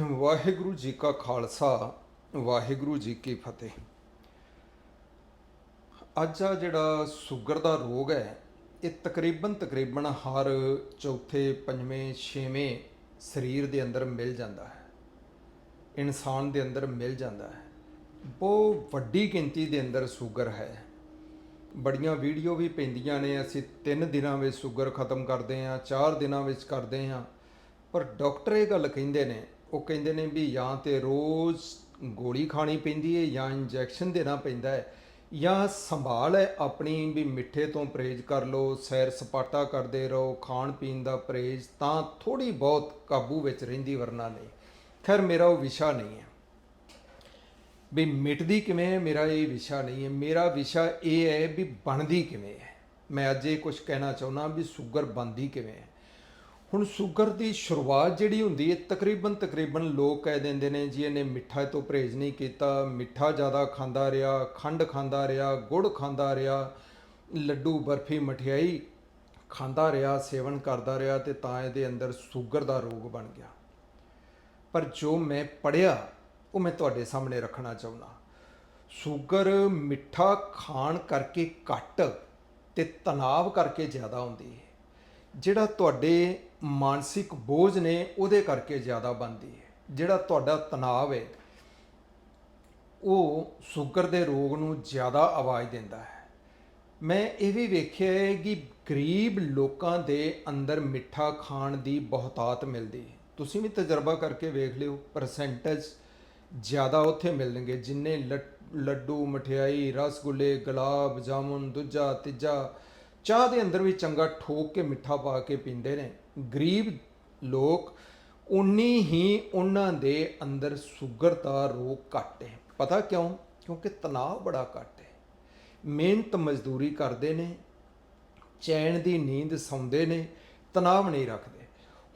ਵਾਹਿਗੁਰੂ ਜੀ ਕਾ ਖਾਲਸਾ, ਵਾਹਿਗੁਰੂ ਜੀ ਕੀ ਫਤਿਹ। ਅੱਜ ਆ ਜਿਹੜਾ ਸ਼ੂਗਰ ਦਾ ਰੋਗ ਹੈ, ਇਹ ਤਕਰੀਬਨ ਤਕਰੀਬਨ ਹਰ ਚੌਥੇ, ਪੰਜਵੇਂ, ਛੇਵੇਂ ਸਰੀਰ ਦੇ ਅੰਦਰ ਮਿਲ ਜਾਂਦਾ ਹੈ। ਇਨਸਾਨ ਦੇ ਅੰਦਰ ਮਿਲ ਜਾਂਦਾ ਹੈ। ਬਹੁਤ ਵੱਡੀ ਗਿਣਤੀ ਦੇ ਅੰਦਰ ਸ਼ੂਗਰ ਹੈ। ਬੜੀਆਂ ਵੀਡੀਓ ਵੀ ਪੈਂਦੀਆਂ ਨੇ, ਅਸੀਂ 3 ਦਿਨਾਂ ਵਿੱਚ ਸ਼ੂਗਰ ਖਤਮ ਕਰਦੇ ਹਾਂ 4 ਦਿਨਾਂ ਵਿੱਚ ਕਰਦੇ ਹਾਂ। ਪਰ ਡਾਕਟਰ ਇਹ ਗੱਲ ਕਹਿੰਦੇ ਨੇ ਉਹ ਕਹਿੰਦੇ ਨੇ ਵੀ ਜਾਂ ਤੇ ਰੋਜ਼ ਗੋਲੀ ਖਾਣੀ ਪੈਂਦੀ ਹੈ ਜਾਂ ਇੰਜੈਕਸ਼ਨ ਦੇਣਾ ਪੈਂਦਾ ਹੈ ਜਾਂ ਸੰਭਾਲ ਹੈ ਆਪਣੀ ਵੀ ਮਿੱਠੇ ਤੋਂ ਪਰਹੇਜ਼ ਕਰ ਲਓ, ਸੈਰ ਸਪਾਟਾ ਕਰਦੇ ਰਹੋ, ਖਾਣ ਪੀਣ ਦਾ ਪਰਹੇਜ਼ ਤਾਂ ਥੋੜੀ ਬਹੁਤ ਕਾਬੂ ਵਿੱਚ ਰਹਿੰਦੀ ਵਰਨਾ ਨਹੀਂ। ਖੈਰ, ਮੇਰਾ ਉਹ ਵਿਸ਼ਾ ਨਹੀਂ ਹੈ। ਵੀ ਮਿਟਦੀ ਕਿਵੇਂ ਹੈ, ਮੇਰਾ ਇਹ ਵਿਸ਼ਾ ਨਹੀਂ ਹੈ। ਮੇਰਾ ਵਿਸ਼ਾ ਇਹ ਹੈ ਵੀ ਬਣਦੀ ਕਿਵੇਂ ਹੈ। ਮੈਂ ਅੱਜ ਇਹ ਕੁਝ ਕਹਿਣਾ ਚਾਹੁੰਦਾ ਵੀ ਸ਼ੂਗਰ ਬਣਦੀ ਕਿਵੇਂ ਹੈ। ਹੁਣ ਸ਼ੂਗਰ ਦੀ ਸ਼ੁਰੂਆਤ ਜਿਹੜੀ ਹੁੰਦੀ ਹੈ, ਤਕਰੀਬਨ ਤਕਰੀਬਨ ਲੋਕ ਕਹਿ ਦਿੰਦੇ ਨੇ ਜੀ ਇਹਨੇ ਮਿੱਠਾ ਤੋਂ ਪਰਹੇਜ਼ ਨਹੀਂ ਕੀਤਾ, ਮਿੱਠਾ ਜ਼ਿਆਦਾ ਖਾਂਦਾ ਰਿਹਾ, ਖੰਡ ਖਾਂਦਾ ਰਿਹਾ, ਗੁੜ ਖਾਂਦਾ ਰਿਹਾ, ਲੱਡੂ, ਬਰਫੀ, ਮਠਿਆਈ ਖਾਂਦਾ ਰਿਹਾ, ਸੇਵਨ ਕਰਦਾ ਰਿਹਾ ਤੇ ਤਾਂ ਇਹਦੇ ਅੰਦਰ ਸ਼ੂਗਰ ਦਾ ਰੋਗ ਬਣ ਗਿਆ। ਪਰ ਜੋ ਮੈਂ ਪੜਿਆ ਉਹ ਮੈਂ ਤੁਹਾਡੇ ਸਾਹਮਣੇ ਰੱਖਣਾ ਚਾਹੁੰਦਾ। ਸ਼ੂਗਰ ਮਿੱਠਾ ਖਾਣ ਕਰਕੇ ਘੱਟ ਤੇ ਤਣਾਅ ਕਰਕੇ ਜ਼ਿਆਦਾ ਹੁੰਦੀ ਹੈ। ਜਿਹੜਾ ਤੁਹਾਡੇ ਮਾਨਸਿਕ ਬੋਝ ਨੇ ਉਹਦੇ ਕਰਕੇ ਜ਼ਿਆਦਾ ਬਣਦੀ ਹੈ। ਜਿਹੜਾ ਤੁਹਾਡਾ ਤਣਾਅ ਹੈ, ਉਹ ਸ਼ੂਗਰ ਦੇ ਰੋਗ ਨੂੰ ਜ਼ਿਆਦਾ ਆਵਾਜ਼ ਦਿੰਦਾ ਹੈ। ਮੈਂ ਇਹ ਵੀ ਵੇਖਿਆ ਹੈ ਕਿ ਗਰੀਬ ਲੋਕਾਂ ਦੇ ਅੰਦਰ ਮਿੱਠਾ ਖਾਣ ਦੀ ਬਹੁਤਾਤ ਮਿਲਦੀ ਹੈ। ਤੁਸੀਂ ਵੀ ਤਜਰਬਾ ਕਰਕੇ ਵੇਖ ਲਿਓ ਪਰਸੈਂਟੇਜ ਜ਼ਿਆਦਾ ਉੱਥੇ ਮਿਲਣਗੇ, ਜਿੰਨੇ ਲੱਡ- ਲੱਡੂ, ਮਠਿਆਈ, ਰਸਗੁੱਲੇ, ਗੁਲਾਬ, ਜਾਮੁਨ, ਦੂਜਾ, ਤੀਜਾ ਚਾਹ ਦੇ ਅੰਦਰ ਵੀ ਚੰਗਾ ਠੋਕ ਕੇ ਮਿੱਠਾ ਪਾ ਕੇ ਪੀਂਦੇ ਨੇ। ਗਰੀਬ ਲੋਕ ਉਨੀ ਹੀ ਉਹਨਾਂ ਦੇ ਅੰਦਰ ਸ਼ੂਗਰ ਦਾ ਰੋਗ ਘੱਟ ਹੈ। ਪਤਾ ਕਿਉਂ? ਕਿਉਂਕਿ ਤਣਾਅ ਬੜਾ ਘੱਟ ਹੈ। ਮਿਹਨਤ ਮਜ਼ਦੂਰੀ ਕਰਦੇ ਨੇ, ਚੈਨ ਦੀ ਨੀਂਦ ਸੌਂਦੇ ਨੇ, ਤਣਾਅ ਨਹੀਂ ਰੱਖਦੇ।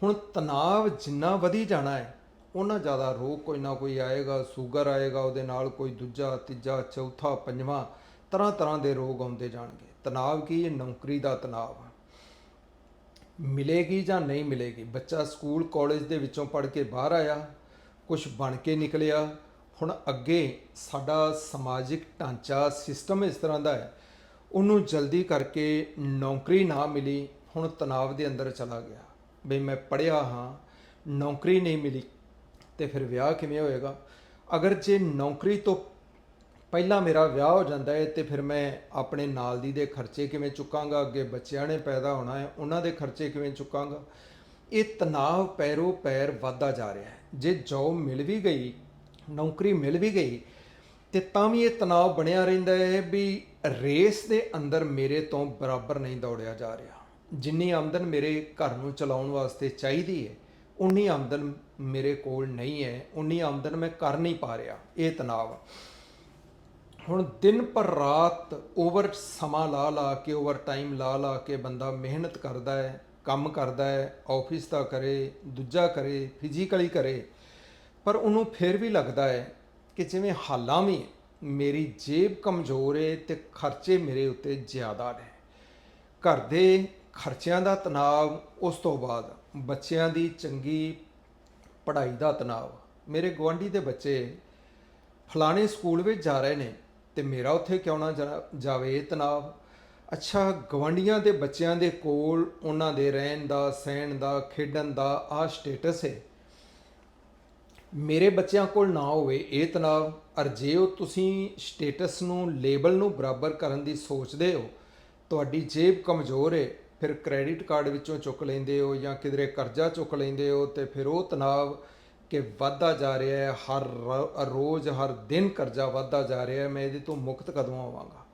ਹੁਣ ਤਣਾਅ ਜਿੰਨਾ ਵਧੀ ਜਾਣਾ ਹੈ, ਉਹਨਾਂ ਜ਼ਿਆਦਾ ਰੋਗ ਕੋਈ ਨਾ ਕੋਈ ਆਏਗਾ, ਸ਼ੂਗਰ ਆਏਗਾ, ਉਹਦੇ ਨਾਲ ਕੋਈ ਦੂਜਾ, ਤੀਜਾ, ਚੌਥਾ, ਪੰਜਵਾਂ ਤਰ੍ਹਾਂ ਤਰ੍ਹਾਂ ਦੇ ਰੋਗ ਆਉਂਦੇ ਜਾਣਗੇ। ਤਣਾਅ ਕੀ? ਹੈ ਨੌਕਰੀ ਦਾ ਤਣਾਅ ਮਿਲੇਗੀ ਜਾਂ ਨਹੀਂ ਮਿਲੇਗੀ? ਬੱਚਾ ਸਕੂਲ, ਕਾਲਜ ਦੇ ਵਿੱਚੋਂ ਪੜ੍ਹ ਕੇ ਬਾਹਰ ਆਇਆ ਕੁਝ ਬਣ ਕੇ ਨਿਕਲਿਆ। ਹੁਣ ਅੱਗੇ ਸਾਡਾ ਸਮਾਜਿਕ ਢਾਂਚਾ, ਸਿਸਟਮ ਇਸ ਤਰ੍ਹਾਂ ਦਾ ਹੈ। ਉਹਨੂੰ ਜਲਦੀ ਕਰਕੇ ਨੌਕਰੀ ਨਾ ਮਿਲੀ, ਹੁਣ ਤਣਾਅ ਦੇ ਅੰਦਰ ਚਲਾ ਗਿਆ। ਬਈ ਮੈਂ ਪੜ੍ਹਿਆ ਹਾਂ, ਨੌਕਰੀ ਨਹੀਂ ਮਿਲੀ, ਤੇ ਫਿਰ ਵਿਆਹ ਕਿਵੇਂ ਹੋਏਗਾ? ਅਗਰ ਜੇ ਨੌਕਰੀ ਤੋਂ ਪਹਿਲਾਂ ਮੇਰਾ ਵਿਆਹ ਹੋ ਜਾਂਦਾ ਹੈ ਤੇ ਫਿਰ ਮੈਂ ਆਪਣੇ ਨਾਲ ਦੀ ਦੇ ਖਰਚੇ ਕਿਵੇਂ ਚੁੱਕਾਂਗਾ, ਅੱਗੇ ਬੱਚਿਆਂ ਨੇ ਪੈਦਾ ਹੋਣਾ ਹੈ ਉਹਨਾਂ ਦੇ ਖਰਚੇ ਕਿਵੇਂ ਚੁੱਕਾਂਗਾ? ਇਹ ਤਣਾਅ ਪੈਰੋ ਪੈਰ ਵੱਧਦਾ ਜਾ ਰਿਹਾ ਹੈ। ਜੇ ਜੌਬ ਮਿਲ ਵੀ ਗਈ, ਨੌਕਰੀ ਮਿਲ ਵੀ ਗਈ, ਤੇ ਤਾਂ ਵੀ ਇਹ ਤਣਾਅ ਬਣਿਆ ਰਹਿੰਦਾ ਹੈ ਵੀ ਰੇਸ ਦੇ ਅੰਦਰ ਮੇਰੇ ਤੋਂ ਬਰਾਬਰ ਨਹੀਂ ਦੌੜਿਆ ਜਾ ਰਿਹਾ। ਜਿੰਨੀ ਆਮਦਨ ਮੇਰੇ ਘਰ ਨੂੰ ਚਲਾਉਣ ਵਾਸਤੇ ਚਾਹੀਦੀ ਹੈ ਉਨੀ ਆਮਦਨ ਮੇਰੇ ਕੋਲ ਨਹੀਂ ਹੈ ਉਨੀ ਆਮਦਨ ਮੈਂ ਕਰ ਨਹੀਂ ਪਾ ਰਿਹਾ। ਇਹ ਤਣਾਅ ਹੁਣ ਦਿਨ ਪਰ ਰਾਤ ਓਵਰ ਸਮਾਂ ਲਾ ਲਾ ਕੇ ਓਵਰ ਟਾਈਮ ਲਾ ਲਾ ਕੇ ਬੰਦਾ ਮਿਹਨਤ ਕਰਦਾ ਹੈ, ਕੰਮ ਕਰਦਾ ਹੈ ਆਫਿਸ ਦਾ ਕਰੇ, ਦੂਜਾ ਕਰੇ ਫਿਜ਼ੀਕਲੀ ਕਰੇ, ਪਰ ਉਹਨੂੰ ਫਿਰ ਵੀ ਲੱਗਦਾ ਹੈ ਕਿ ਜਿਵੇਂ ਹਾਲਾਂ ਵੀ ਮੇਰੀ ਜੇਬ ਕਮਜ਼ੋਰ ਹੈ ਤੇ ਖਰਚੇ ਮੇਰੇ ਉੱਤੇ ਜ਼ਿਆਦਾ ਨੇ। ਘਰ ਦੇ ਖਰਚਿਆਂ ਦਾ ਤਣਾਅ ਉਸ ਤੋਂ ਬਾਅਦ, ਬੱਚਿਆਂ ਦੀ ਚੰਗੀ ਪੜ੍ਹਾਈ ਦਾ ਤਣਾਅ। ਮੇਰੇ ਗੁਆਂਢੀ ਦੇ ਬੱਚੇ ਫਲਾਣੇ ਸਕੂਲ ਵਿੱਚ ਜਾ ਰਹੇ ਨੇ ਤੇ ਮੇਰਾ ਉੱਥੇ ਕਿਉਂ ਨਾ ਜਾ- ਜਾਵੇ ਇਹ ਤਣਾਅ। ਅੱਛਾ ਗਵਾਂਡੀਆਂ ਦੇ ਬੱਚਿਆਂ ਦੇ ਕੋਲ ਉਹਨਾਂ ਦੇ ਰਹਿਣ ਦਾ, ਸਹਿਣ ਦਾ, ਖੇਡਣ ਦਾ ਆ ਸਟੇਟਸ ਹੈ। ਮੇਰੇ ਬੱਚਿਆਂ ਕੋਲ ਨਾ ਹੋਵੇ ਇਹ ਤਣਾਅ ਅਰ ਜੇ ਉਹ ਤੁਸੀਂ ਸਟੇਟਸ ਨੂੰ ਲੇਬਲ ਨੂੰ ਬਰਾਬਰ ਕਰਨ ਦੀ ਸੋਚਦੇ ਹੋ, ਤੁਹਾਡੀ ਜੇਬ ਕਮਜ਼ੋਰ ਹੈ, ਫਿਰ ਕ੍ਰੈਡਿਟ ਕਾਰਡ ਵਿੱਚੋਂ ਚੁੱਕ ਲੈਂਦੇ ਹੋ ਜਾਂ ਕਿਧਰੇ ਕਰਜ਼ਾ ਚੁੱਕ ਲੈਂਦੇ ਹੋ ਤੇ ਫਿਰ ਉਹ ਤਣਾਅ ਕਿ ਵੱਧਦਾ ਜਾ ਰਿਹਾ ਹੈ, ਹਰ ਰੋਜ਼ ਹਰ ਦਿਨ ਕਰਜ਼ਾ ਵੱਧਦਾ ਜਾ ਰਿਹਾ ਹੈ, ਮੈਂ ਇਹਦੇ ਤੋਂ ਮੁਕਤ ਕਦੋਂ ਆਵਾਂਗਾ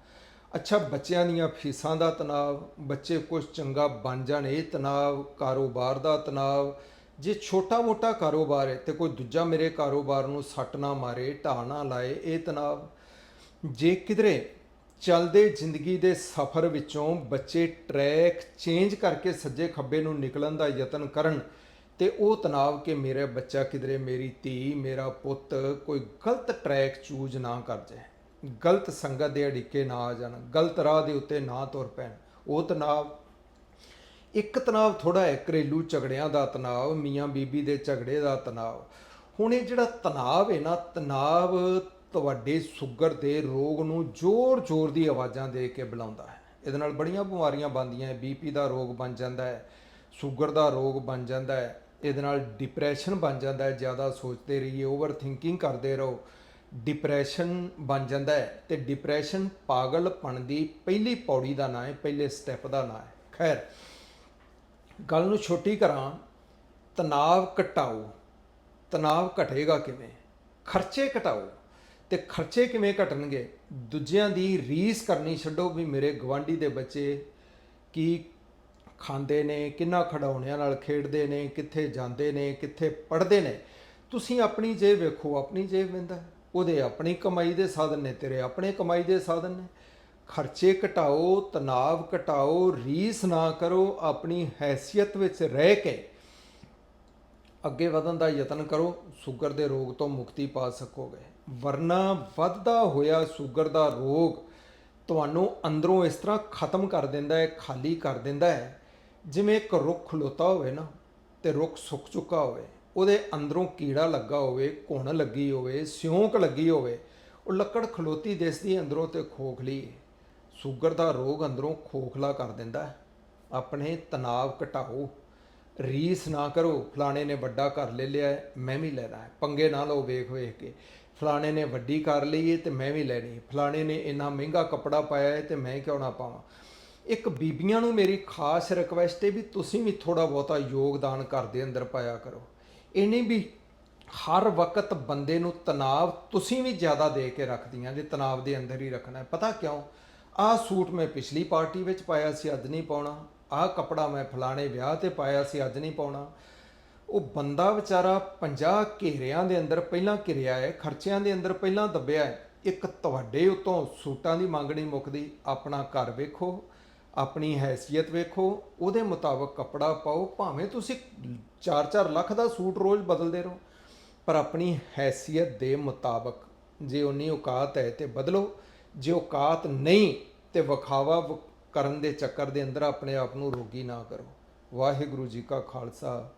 ਅੱਛਾ, ਬੱਚਿਆਂ ਦੀਆਂ ਫੀਸਾਂ ਦਾ ਤਣਾਅ, ਬੱਚੇ ਕੁਝ ਚੰਗਾ ਬਣ ਜਾਣ, ਇਹ ਤਣਾਅ, ਕਾਰੋਬਾਰ ਦਾ ਤਣਾਅ, ਜੇ ਛੋਟਾ ਮੋਟਾ ਕਾਰੋਬਾਰ ਹੈ ਤੇ ਕੋਈ ਦੂਜਾ ਮੇਰੇ ਕਾਰੋਬਾਰ ਨੂੰ ਸੱਟ ਨਾ ਮਾਰੇ, ਢਾਹ ਨਾ ਲਾਏ, ਇਹ ਤਣਾਅ। ਜੇ ਕਿਧਰੇ ਚੱਲਦੇ ਜ਼ਿੰਦਗੀ ਦੇ ਸਫ਼ਰ ਵਿੱਚੋਂ ਬੱਚੇ ਟਰੈਕ ਚੇਂਜ ਕਰਕੇ ਸੱਜੇ ਖੱਬੇ ਨੂੰ ਨਿਕਲਣ ਦਾ ਯਤਨ ਕਰਨ ਤੇ ਉਹ ਤਣਾਅ ਕਿ ਮੇਰਾ ਬੱਚਾ ਕਿਧਰੇ, ਮੇਰੀ ਧੀ, ਮੇਰਾ ਪੁੱਤ ਕੋਈ ਗਲਤ ਟਰੈਕ ਚੂਜ਼ ਨਾ ਕਰ ਜਾਏ। ਗਲਤ ਸੰਗਤ ਦੇ ਅੜਿੱਕੇ ਨਾ ਆ ਜਾਣ, ਗਲਤ ਰਾਹ ਦੇ ਉੱਤੇ ਨਾ ਤੁਰ ਪੈਣ। ਉਹ ਤਣਾਅ, ਇੱਕ ਤਣਾਅ ਥੋੜਾ ਹੈ, ਘਰੇਲੂ ਝਗੜਿਆਂ ਦਾ ਤਣਾਅ, ਮੀਆਂ ਬੀਬੀ ਦੇ ਝਗੜੇ ਦਾ ਤਣਾਅ। ਹੁਣ ਇਹ ਜਿਹੜਾ ਤਣਾਅ ਹੈ ਨਾ, ਤਣਾਅ ਤੁਹਾਡੇ ਸ਼ੂਗਰ ਦੇ ਰੋਗ ਨੂੰ ਜ਼ੋਰ-ਜ਼ੋਰ ਦੀ ਆਵਾਜ਼ਾਂ ਦੇ ਕੇ ਬੁਲਾਉਂਦਾ ਹੈ। ਇਹਦੇ ਨਾਲ ਬੜੀਆਂ ਬਿਮਾਰੀਆਂ ਬਣਦੀਆਂ ਹੈ ਬੀਪੀ ਦਾ ਰੋਗ ਬਣ ਜਾਂਦਾ ਹੈ, ਸ਼ੂਗਰ ਦਾ ਰੋਗ ਬਣ ਜਾਂਦਾ ਹੈ। ਇਹਦੇ ਨਾਲ ਡਿਪਰੈਸ਼ਨ ਬਣ ਜਾਂਦਾ ਹੈ, ਜ਼ਿਆਦਾ ਸੋਚਦੇ ਰਹੀਏ ਓਵਰ ਥਿੰਕਿੰਗ ਕਰਦੇ ਰਹੋ। ਡਿਪਰੈਸ਼ਨ ਬਣ ਜਾਂਦਾ ਹੈ ਤੇ ਡਿਪਰੈਸ਼ਨ ਪਾਗਲਪਣ ਦੀ ਪਹਿਲੀ ਪੌੜੀ ਦਾ ਨਾਂ ਹੈ, ਪਹਿਲੇ ਸਟੈਪ ਦਾ ਨਾਂ ਹੈ। ਖੈਰ, ਗੱਲ ਨੂੰ ਛੋਟੀ ਕਰਾਂ, ਤਣਾਅ ਘਟਾਓ। ਤਣਾਅ ਘਟੇਗਾ ਕਿਵੇਂ? ਖਰਚੇ ਘਟਾਓ। ਤੇ ਖਰਚੇ ਕਿਵੇਂ ਘਟਣਗੇ? ਦੂਜਿਆਂ ਦੀ ਰੀਸ ਕਰਨੀ ਛੱਡੋ ਵੀ ਮੇਰੇ ਗਵਾਂਢੀ ਦੇ ਬੱਚੇ ਕੀ ਖਾਂਦੇ ਨੇ, ਕਿੰਨਾ ਖਿਡੌਣਿਆਂ ਨਾਲ ਖੇਡਦੇ ਨੇ, ਕਿੱਥੇ ਜਾਂਦੇ ਨੇ, ਕਿੱਥੇ ਪੜ੍ਹਦੇ ਨੇ। ਤੁਸੀਂ ਆਪਣੀ ਜੇਬ ਵੇਖੋ, ਆਪਣੀ ਜੇਬ ਵਿੰਦਾ ਉਹਦੇ ਆਪਣੀ ਕਮਾਈ ਦੇ ਸਾਧਨ ਨੇ, ਤੇਰੇ ਆਪਣੇ ਕਮਾਈ ਦੇ ਸਾਧਨ ਨੇ। ਖਰਚੇ ਘਟਾਓ ਤਣਾਅ ਘਟਾਓ, ਰੀਸ ਨਾ ਕਰੋ, ਆਪਣੀ ਹੈਸੀਅਤ ਵਿੱਚ ਰਹਿ ਕੇ ਅੱਗੇ ਵਧਣ ਦਾ ਯਤਨ ਕਰੋ, ਸ਼ੂਗਰ ਦੇ ਰੋਗ ਤੋਂ ਮੁਕਤੀ ਪਾ ਸਕੋਗੇ। ਵਰਨਾ ਵੱਧਦਾ ਹੋਇਆ ਸ਼ੂਗਰ ਦਾ ਰੋਗ ਤੁਹਾਨੂੰ ਅੰਦਰੋਂ ਇਸ ਤਰ੍ਹਾਂ ਖਤਮ ਕਰ ਦਿੰਦਾ ਹੈ, ਖਾਲੀ ਕਰ ਦਿੰਦਾ ਹੈ ਜਿਵੇਂ ਇੱਕ ਰੁੱਖ ਖਲੋਤਾ ਹੋਵੇ ਨਾ ਤੇ ਰੁੱਖ ਸੁੱਕ ਚੁੱਕਾ ਹੋਵੇ ਉਹਦੇ ਅੰਦਰੋਂ ਕੀੜਾ ਲੱਗਾ ਹੋਵੇ ਘੁਣ ਲੱਗੀ ਹੋਵੇ ਸਿਉਂਕ ਲੱਗੀ ਹੋਵੇ ਉਹ ਲੱਕੜ ਖਲੋਤੀ ਦਿਸਦੀ ਅੰਦਰੋਂ ਤੇ ਖੋਖਲੀ ਸ਼ੂਗਰ ਦਾ ਰੋਗ ਅੰਦਰੋਂ ਖੋਖਲਾ ਕਰ ਦਿੰਦਾ ਆਪਣੇ ਤਣਾਅ ਘਟਾਓ। ਰੀਸ ਨਾ ਕਰੋ। ਫਲਾਣੇ ਨੇ ਵੱਡਾ ਘਰ ਲੈ ਲਿਆ ਹੈ, ਮੈਂ ਵੀ ਲੈਣਾ ਹੈ। ਪੰਗੇ ਨਾ ਲਓ ਵੇਖ ਵੇਖ ਕੇ। ਫਲਾਣੇ ਨੇ ਵੱਡੀ ਕਰ ਲਈ ਹੈ ਤੇ ਮੈਂ ਵੀ ਲੈਣੀ ਫਲਾਣੇ ਨੇ ਇੰਨਾ ਮਹਿੰਗਾ ਕੱਪੜਾ ਪਾਇਆ ਹੈ ਤੇ ਮੈਂ ਕਿਉਂ ਨਾ ਪਾਵਾਂ? ਇੱਕ ਬੀਬੀਆਂ ਨੂੰ ਮੇਰੀ ਖਾਸ ਰਿਕਵੈਸਟ ਹੈ ਵੀ ਤੁਸੀਂ ਵੀ ਥੋੜਾ ਬਹੁਤਾ ਯੋਗਦਾਨ ਘਰ ਦੇ ਅੰਦਰ ਪਾਇਆ ਕਰੋ। ਇਹ ਨਹੀਂ ਵੀ ਹਰ ਵਕਤ ਬੰਦੇ ਨੂੰ ਤਣਾਅ ਤੁਸੀਂ ਵੀ ਜ਼ਿਆਦਾ ਦੇ ਕੇ ਰੱਖਦੀਆਂ ਜੇ ਤਣਾਅ ਦੇ ਅੰਦਰ ਹੀ ਰੱਖਣਾ ਹੈ। ਪਤਾ ਕਿਉਂ? ਆਹ ਸੂਟ ਮੈਂ ਪਿਛਲੀ ਪਾਰਟੀ ਵਿੱਚ ਪਾਇਆ ਸੀ, ਅੱਜ ਨਹੀਂ ਪਾਉਣਾ। ਆਹ ਕੱਪੜਾ ਮੈਂ ਫਲਾਣੇ ਵਿਆਹ ਤੇ ਪਾਇਆ ਸੀ, ਅੱਜ ਨਹੀਂ ਪਾਉਣਾ। ਉਹ ਬੰਦਾ ਵਿਚਾਰਾ 50 ਘੇਰਿਆਂ ਦੇ ਅੰਦਰ ਪਹਿਲਾਂ ਘਿਰਿਆ ਹੈ, ਖਰਚਿਆਂ ਦੇ ਅੰਦਰ ਪਹਿਲਾਂ ਦੱਬਿਆ ਹੈ। ਇੱਕ ਤੁਹਾਡੇ ਉਤੋਂ ਸੂਟਾਂ ਦੀ ਮੰਗ ਨਹੀਂ ਮੁੱਕਦੀ, ਆਪਣਾ ਘਰ ਵੇਖੋ। ਆਪਣੀ ਹੈਸੀਅਤ ਵੇਖੋ, ਉਹਦੇ ਮੁਤਾਬਕ ਕੱਪੜਾ ਪਾਓ, ਭਾਵੇਂ ਤੁਸੀਂ 4-4 ਲੱਖ ਦਾ ਸੂਟ ਰੋਜ਼ ਬਦਲਦੇ ਰਹੋ, ਪਰ ਆਪਣੀ ਹੈਸੀਅਤ ਦੇ ਮੁਤਾਬਕ ਜੇ ਉਨੀ ਔਕਾਤ ਹੈ ਤੇ ਬਦਲੋ, ਜੇ ਔਕਾਤ ਨਹੀਂ ਤੇ ਵਿਖਾਵਾ ਵ- ਕਰਨ ਦੇ ਚੱਕਰ ਦੇ ਅੰਦਰ ਆਪਣੇ ਆਪ ਨੂੰ ਰੋਗੀ ਨਾ ਕਰੋ। ਵਾਹਿਗੁਰੂ ਜੀ ਕਾ ਖਾਲਸਾ